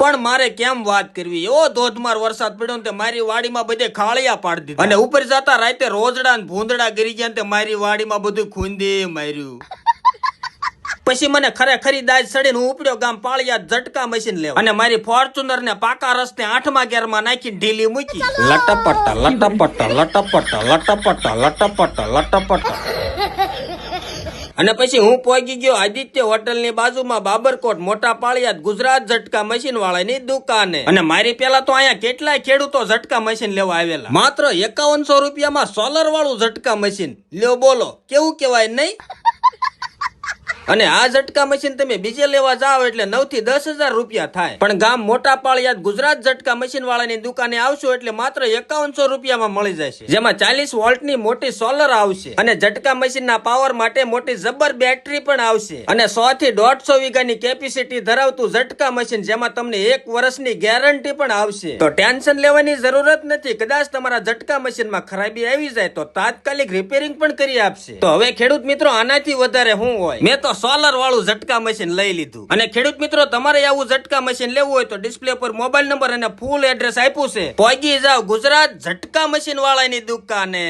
પણ મારે કેમ વાત કરવી? એવો ધોધમાર વરસાદ પડ્યો ને તે મારી વાડીમાં બધે ખાળિયા પાડી દીધા. અને ઉપર જતા રાતે રોજડા ને ભૂંદડા ગરી ગયા ને તે મારી વાડીમાં બધું ખૂંદી માર્યું. પછી મને ખરેખરી દાજ સડીને હું ઉપડ્યો ગામ પાળિયા ઝટકા મશીન લેવા. અને મારી ફોર્ચ્યુનર ને પાકા રસ્તે આઠમા ગેરમાં નાખી ઢીલી મૂકી. લટપટ લટપટા લટપટા લટપટ લટપટા લટપટા. અને પછી હું પહોંચી ગયો આદિત્ય હોટલની બાજુમાં બાબરકોટ મોટા પાળિયાદ ગુજરાત ઝટકા મશીન વાળાની દુકાને. અને મારી પેલા તો અહીંયા કેટલાય ખેડૂતો ઝટકા મશીન લેવા આવેલા. માત્ર એકાવનસો રૂપિયામાં સોલર વાળું ઝટકા મશીન લ્યો બોલો કેવું કેવાય નહીં? અને આ ઝટકા મશીન તમે બીજે લેવા જાઓ એટલે નવથી દસ હજાર રૂપિયા થાય. પણ ગામ મોટા પાળિયાદ ગુજરાત ઝટકા મશીન વાળાની દુકાને આવશો એટલે માત્ર એકાવનસો રૂપિયામાં મળી જશે. જેમાં ચાલીસ વોલ્ટની મોટી સોલર આવશે અને ઝટકા મશીનના પાવર માટે મોટી જબર બેટરી પણ આવશે. અને સો થી દોઢસો વીઘાની કેપેસિટી ધરાવતું ઝટકા મશીન જેમાં તમને એક વર્ષની ગેરંટી પણ આવશે. તો ટેન્શન લેવાની જરૂરત નથી. કદાચ તમારા ઝટકા મશીનમાં ખરાબી આવી જાય તો તાત્કાલિક રિપેરિંગ પણ કરી આપશે. તો હવે ખેડૂત મિત્રો આનાથી વધારે શું હોય? મેં તો સોલર વાળું ઝટકા મશીન લઈ લીધું. અને ખેડૂત મિત્રો, તમારે આવું ઝટકા મશીન લેવું હોય તો ડિસ્પ્લે પર મોબાઈલ નંબર અને ફૂલ એડ્રેસ આપ્યું છે. પહોંચી જાવ ગુજરાત ઝટકા મશીન વાળાની દુકાને.